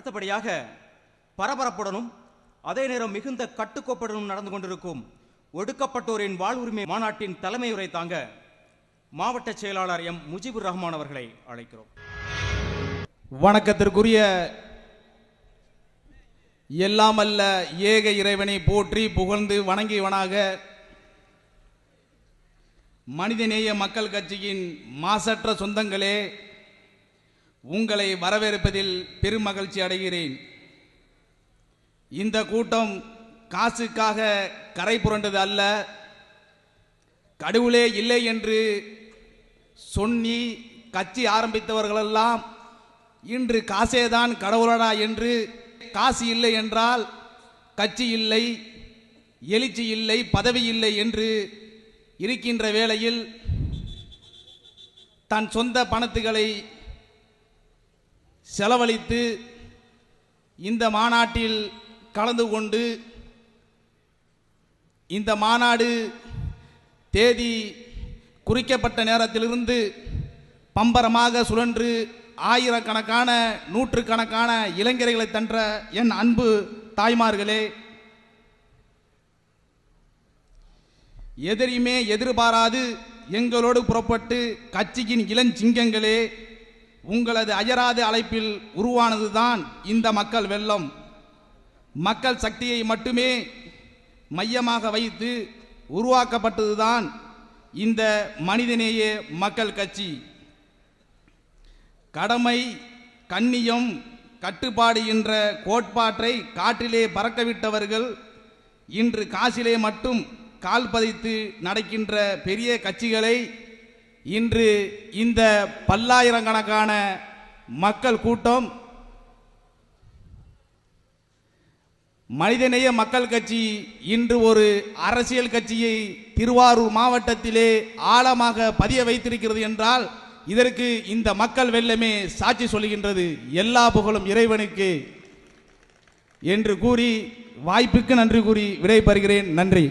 அடுத்தபடியாக பரபரப்புடனும் அதே நேரம் மிகுந்த கட்டுக்கோப்புடனும் நடந்து கொண்டிருக்கும் ஒடுக்கப்பட்டோரின் வாழ்வுரிமை மாநாட்டின் தலைமை உரை தாங்க மாவட்ட செயலாளர் எம். முஜிபுர் ரஹ்மான் அவர்களை அழைக்கிறோம். வணக்கத்திற்குரிய எல்லாமல்ல ஏக இறைவனை போற்றி புகழ்ந்து வணங்கியவனாக மனிதநேய மக்கள் கட்சியின் மாசற்ற சொந்தங்களே உங்களை வரவேற்பதில் பெருமகிழ்ச்சி அடைகிறேன். இந்த கூட்டம் காசுக்காக கரை புரண்டது அல்ல. கடவுளே இல்லை என்று சொன்னி கட்சி ஆரம்பித்தவர்களெல்லாம் இன்று காசேதான் கடவுளடா என்று காசு இல்லை என்றால் கட்சி இல்லை எழுச்சி இல்லை பதவி இல்லை என்று இருக்கின்ற வேளையில் தன் சொந்த பணத்துகளை செலவழித்து இந்த மாநாட்டில் கலந்து கொண்டு இந்த மாநாடு தேதி குறிக்கப்பட்ட நேரத்திலிருந்து பம்பரமாக சுழன்று ஆயிரக்கணக்கான நூற்றுக்கணக்கான இளைஞர்களை தன்ற என் அன்பு தாய்மார்களே எதிரியுமே எதிர்பாராது எங்களோடு புறப்பட்டு கட்சியின் இளஞ்சிங்கங்களே உங்களது அயராத அழைப்பில் உருவானதுதான் இந்த மக்கள் வெள்ளம். மக்கள் சக்தியை மட்டுமே மையமாக வைத்து உருவாக்கப்பட்டதுதான் இந்த மனிதநேய மக்கள் கட்சி. கடமை கண்ணியம் கட்டுப்பாடு என்ற கோட்பாட்டை காற்றிலே பறக்கவிட்டவர்கள் இன்று காசிலே மட்டும் கால் பதித்து நடக்கின்ற பெரிய கட்சிகளை இன்று இந்த பல்லாயிரக்கணக்கான மக்கள் கூட்டம் மனிதநேய மக்கள் கட்சி இன்று ஒரு அரசியல் கட்சியை திருவாரூர் மாவட்டத்திலே ஆழமாக பதிய வைத்திருக்கிறது என்றால் இதற்கு இந்த மக்கள் வெள்ளமே சாட்சி சொல்கின்றது எல்லா புகழும் இறைவனுக்கு என்று கூறி வாய்ப்புக்கு நன்றி கூறி விடைபெறுகிறேன். நன்றி.